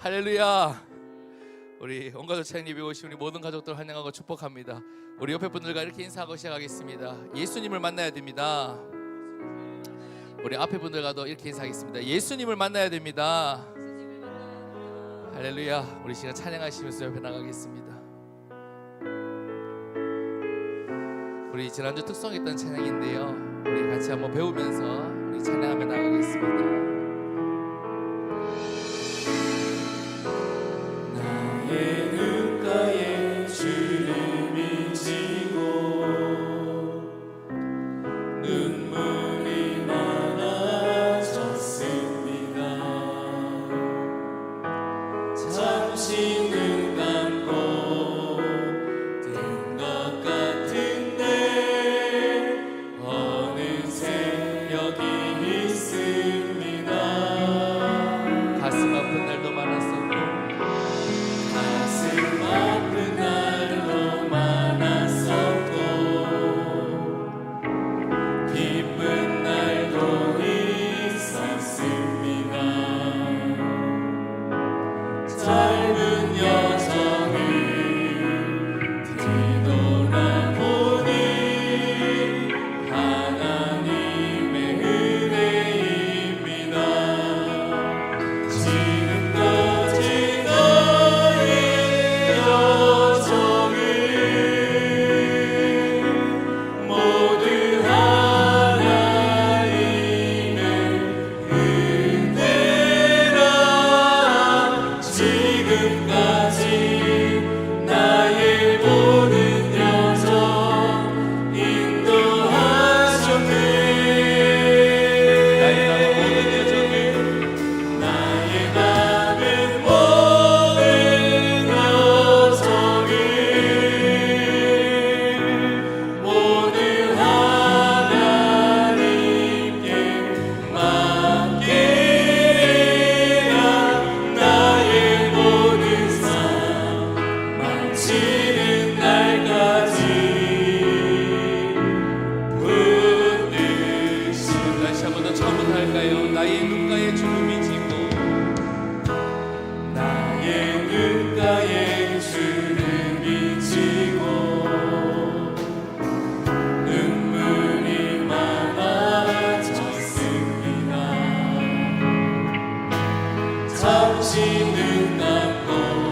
할렐루야. 우리 온 가족 찬양예배 오신 우리 모든 가족들 환영하고 축복합니다. 우리 옆에 분들과 이렇게 인사하고 시작하겠습니다. 예수님을 만나야 됩니다. 우리 앞에 분들과도 이렇게 인사하겠습니다. 예수님을 만나야 됩니다. 할렐루야. 우리 시간 찬양하시면서 옆에 나가겠습니다. 우리 지난주 특성했던 찬양인데요. 우리 같이 한번 배우면서 우리 찬양하며 나가겠습니다. 당신은 땅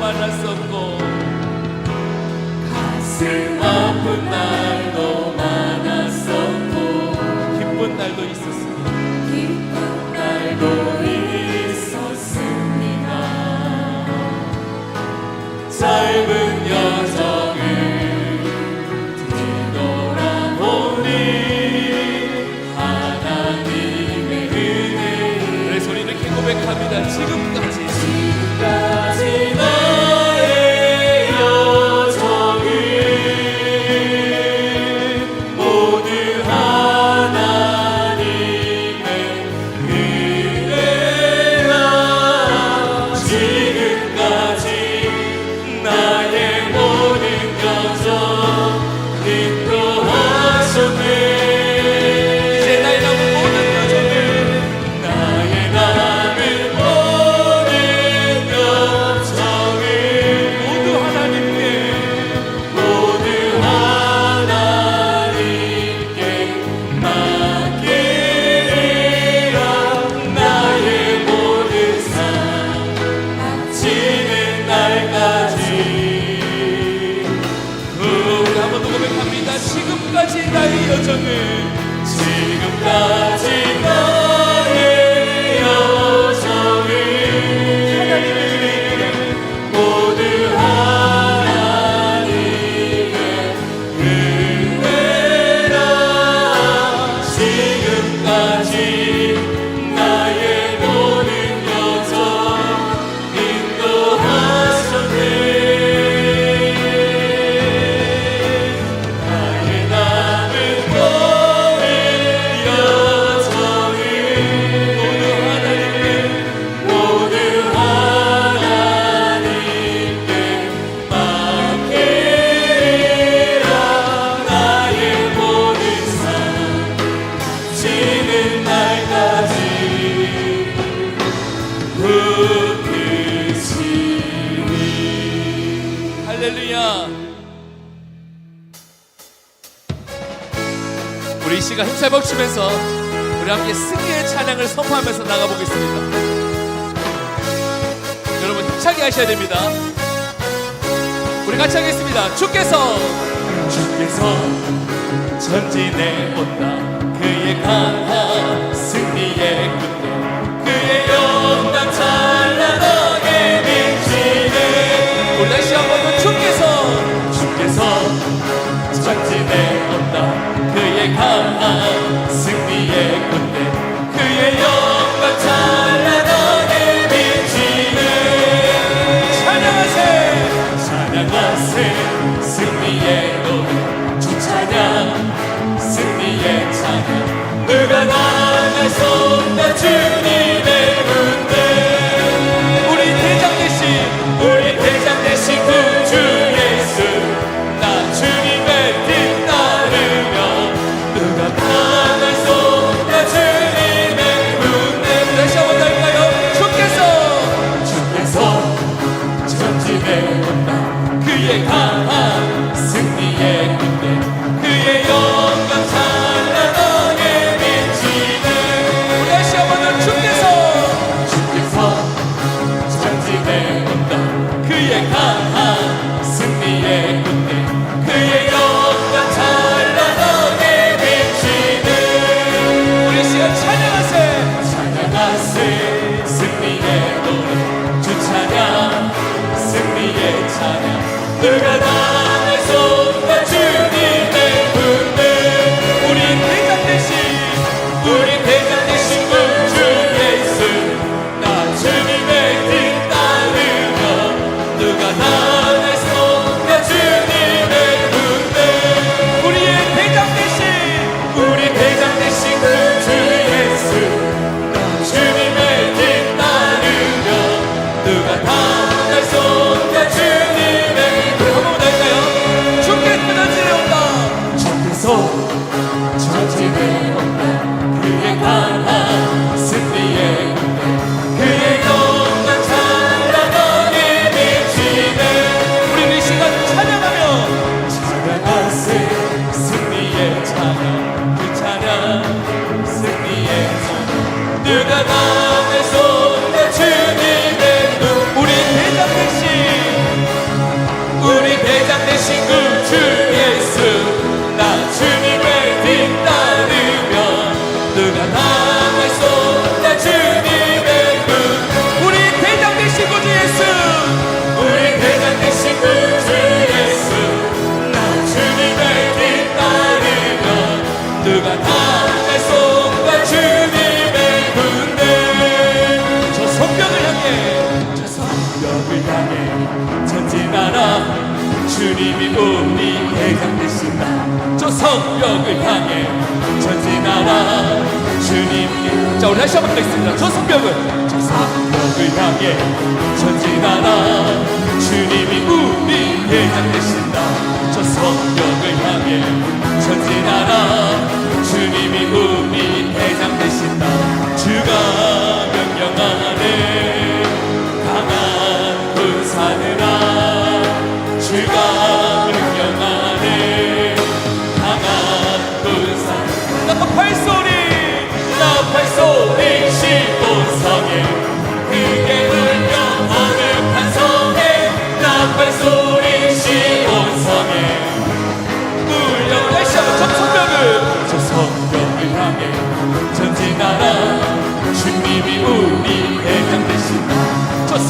말았었고 가슴 아픈 날도 많았었고 기쁜 날도 있었습니다. 기쁜 날도 있었습니다. 짧은 여정을 뒤돌아보니 하나님의 은혜. 내 소리를 고백합니다. 지금까지 힘쓰면서 우리 함께 승리의 찬양을 선포하면서 나가보겠습니다. 여러분 힘차게 하셔야 됩니다. 우리 같이 하겠습니다. 주께서 주께서 전진해 온다 그의 강한 승리의 끝 찬양하세 찬양하세 주님이 우리 대장 되신다 저 성벽을 향해 전진하라. 주님이 자 우리 다시 한번 하겠습니다. 저 성벽을. 저 성벽을 향해 전진하라. 주님이 우리 대장 되신다 저 성벽을 향해 전진하라. 주님이 우리 대장 되신다 주가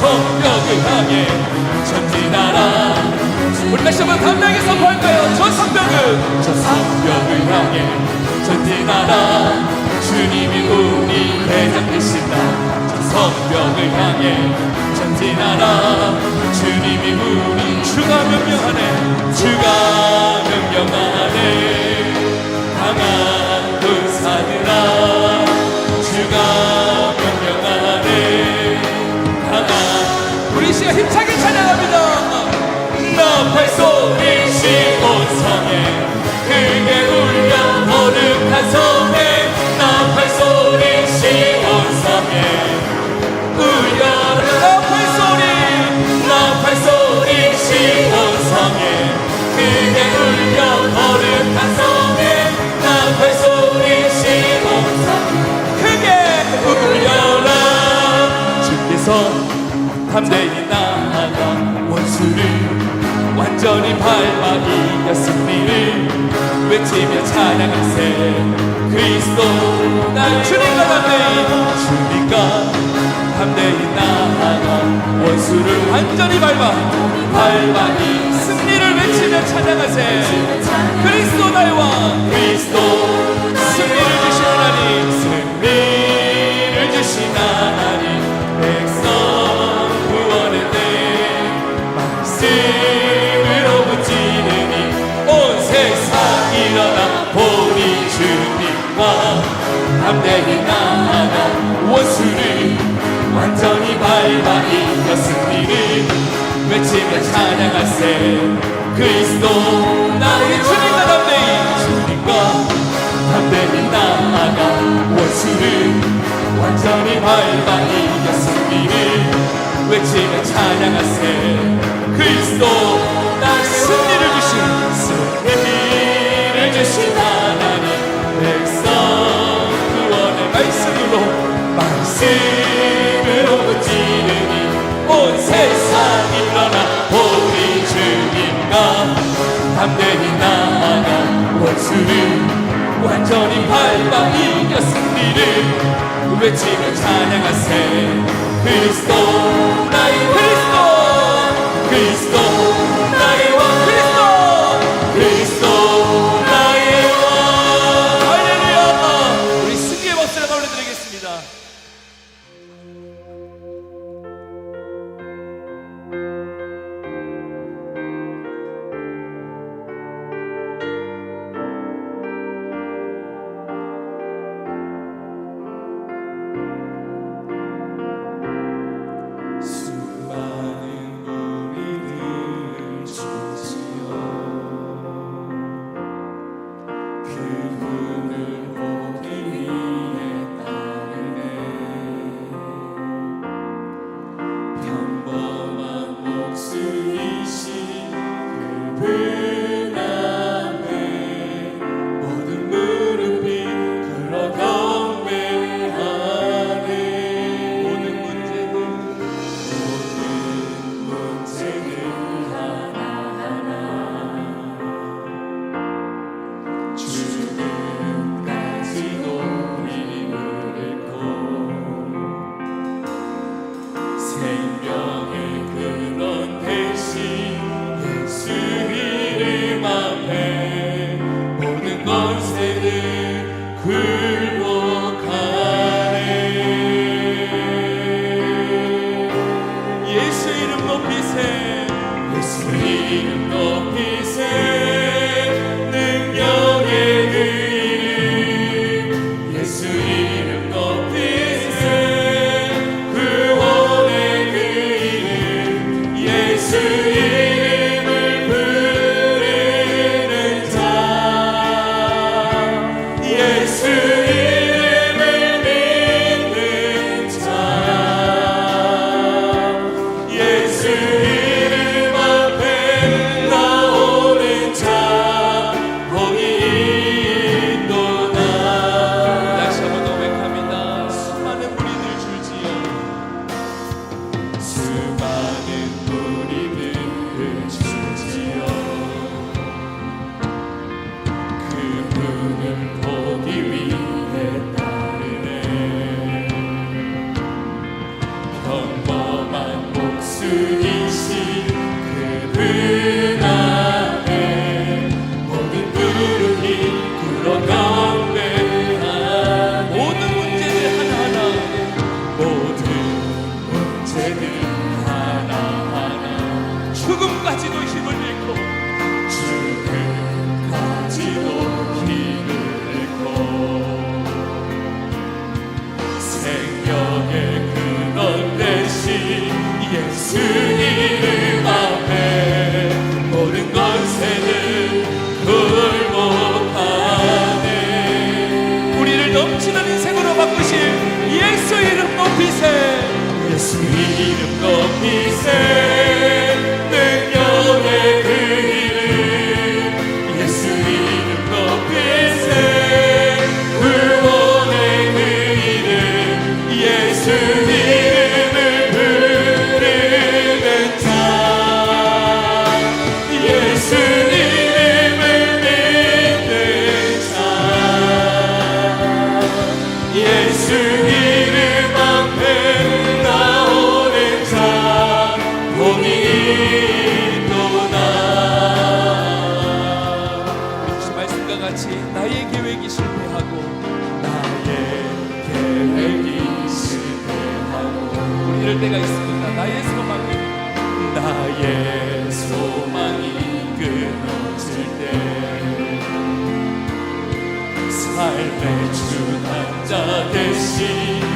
성벽을 향해 전진하라. 우리 다시 한번 담대하게 선포할까요? 저 성벽을. 저 성벽을 향해 전진하라. 주님이 우리 대장 되신다. 저 성벽을 향해 전진하라. 주님이 우리 주가 명령하네. 주가 명령하네 Total. 찬양하세. 그리스도 날 주님과 담대히 주님과 담대히 나아가 원수를 완전히 밟아 밟아 이 승리를 외치며 찬양하세. 그리스도 나의 왕 그리스도 원수를 완전히 밟아 이겼으니를 외치며 찬양하세. 그리스도 나의 주님과 담대히 주님과 담대히 나아가 원수를 완전히 밟아 이겼으니를 외치며 찬양하세. 그리스도 승리를 완전히 밟아 이겨 승리를 외치며 찬양하세. 그리스도 나의 그리스도 평범한 복수이신 넘치는 인생으로 바꾸실 예수 이름 높이세 예수 이름 높이세 같이 나의 계획이 실패하고 나의 계획이 실패하고 이럴 때가 있습니다. 나의 소망이 나의 소망이 끊어질 때 삶의 주남자 대신